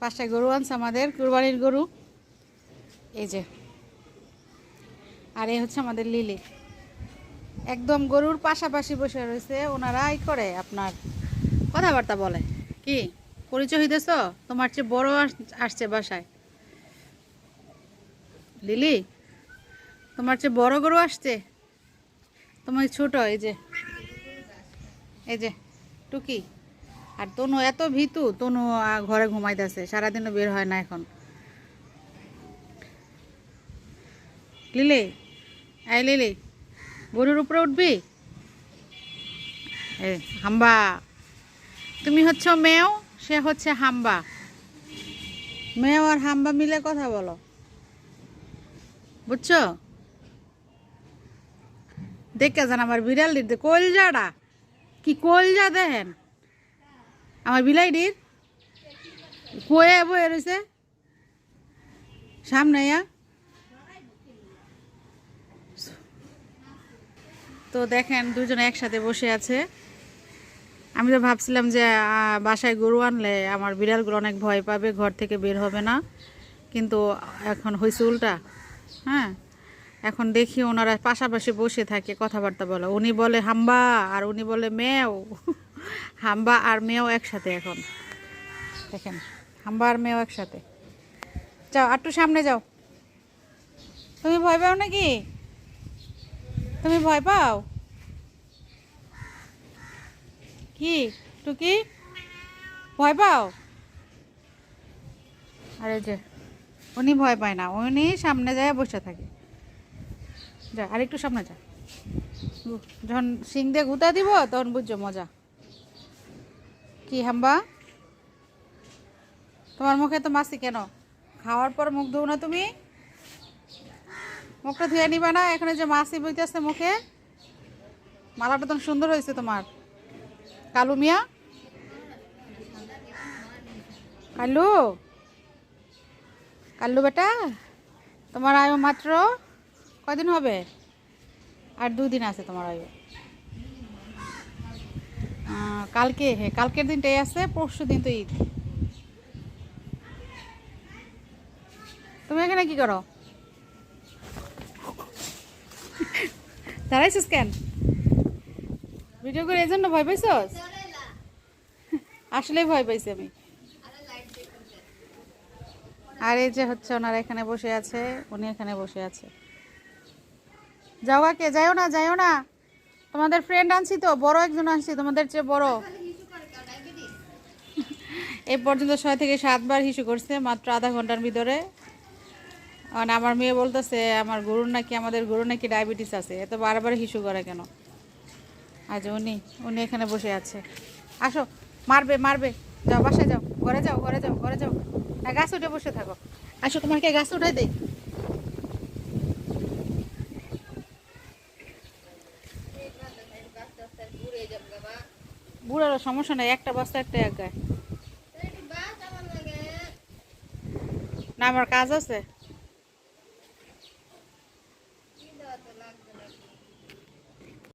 পাঁচটা গরু আনছে আমাদের, কুরবানির গরু। এই যে। আর এই হচ্ছে আমাদের লিলি। একদম গরুর পাশাপাশি বসে রয়েছে ওনারাই করে আপনার, কথাবার্তা বলে। কি? পরিচয় হইতেছ? তোমার চেয়ে বড় আসছে বাসায়। লিলি, তোমার চেয়ে বড় গরু আসছে? তোমার ছোট, এই যে। এই যে, টুকি। আর তনু এত ভীতু, তনু ঘরে ঘুমাইতেছে, সারাদিনও বের হয় না এখন। লিলে, এই লিলে, গরুর উপরে উঠবি? এ, হাম্বা। তুমি হচ্ছে মেও, সে হচ্ছে হাম্বা। মেও আর হাম্বা মিলে কথা বলো। বুঝছ? দেখে যান আমার বিড়াল দিতে, কলজাটা। কি কলজা দেখেন? আমার বিলাইটির কয়ে বয়ে রয়েছে সামনে তো দেখেন, দুজনে একসাথে বসে আছে। আমি তো ভাবছিলাম যে বাসায় গরু আনলে আমার বিড়ালগুলো অনেক ভয় পাবে, ঘর থেকে বের হবে না। কিন্তু এখন হয়েছে উল্টা। হ্যাঁ এখন দেখি ওনারা পাশাপাশি বসে থাকে, কথাবার্তা বলে। উনি বলে, হাম্বা, আর উনি বলে, মেও। হাম্বা আর মেয়েও একসাথে এখন। দেখেন, হাম্বা আর মেও একসাথে। যাও একটু সামনে যাও। তুমি ভয় পাও নাকি? তুমি ভয় পাও? কি, টুকি? ভয় পাও? আরে যে, উনি ভয় পায় না, উনি সামনে যায় বসে থাকে। যা, আরেকটু সামনে যা। যখন সিং দিয়ে গুতা দিব, তখন বুঝছ মজা। কি হাম্বা? তোমার মুখে তো মাসি কেন? খাওয়ার পর মুখ ধুও না তুমি? মুখটা ধুয়ে নিবা না, এখানে যে মাসি বইতেছে মুখে। মালাটা তো সুন্দর হয়েছে তোমার। কালু মিয়া? কালু? কালু বেটা? তোমার আয়ু মাত্র কদিন হবে? আর দুদিন আছে তোমার আয়ু। কালকে হ্যাঁ কালকের দিনটাই আছে, পরশু দিন তো ঈদ। তুমি এখানে কি করো? দাঁড়াইছিস কেন? ভিডিও করে এই জন্য ভয় পাইছস? আসলেই ভয় পাইছি আমি। আর এই যে হচ্ছে ওনারা এখানে বসে আছে, উনি এখানে বসে আছে। যাও কে যাইও না যাইও না। তোমাদের ফ্রেন্ড আনছি তো, বড় একজন আনছি তোমাদের চেয়ে বড়। এ পর্যন্ত ছয় থেকে সাতবার হিসু করছে, মাত্র আধা ঘণ্টার ভিতরে। কারণ আমার মেয়ে বলতেছে, আমার গরুর নাকি, আমাদের গরুর নাকি ডায়াবেটিস আছে। এত বারবার হিসু করে কেন? আজ উনি উনি এখানে বসে আছে। আসো, মারবে মারবে। যাও, বাসায় যাও, ঘরে যাও ঘরে যাও ঘরে যাও। গাছ উঠে বসে থাকো। আসো, তোমাকে গাছ উঠাই দেই। বুড়ারও সমস্যা নাই একটা বস্তা একটা এক গায়ে না আমার কাজ আছে।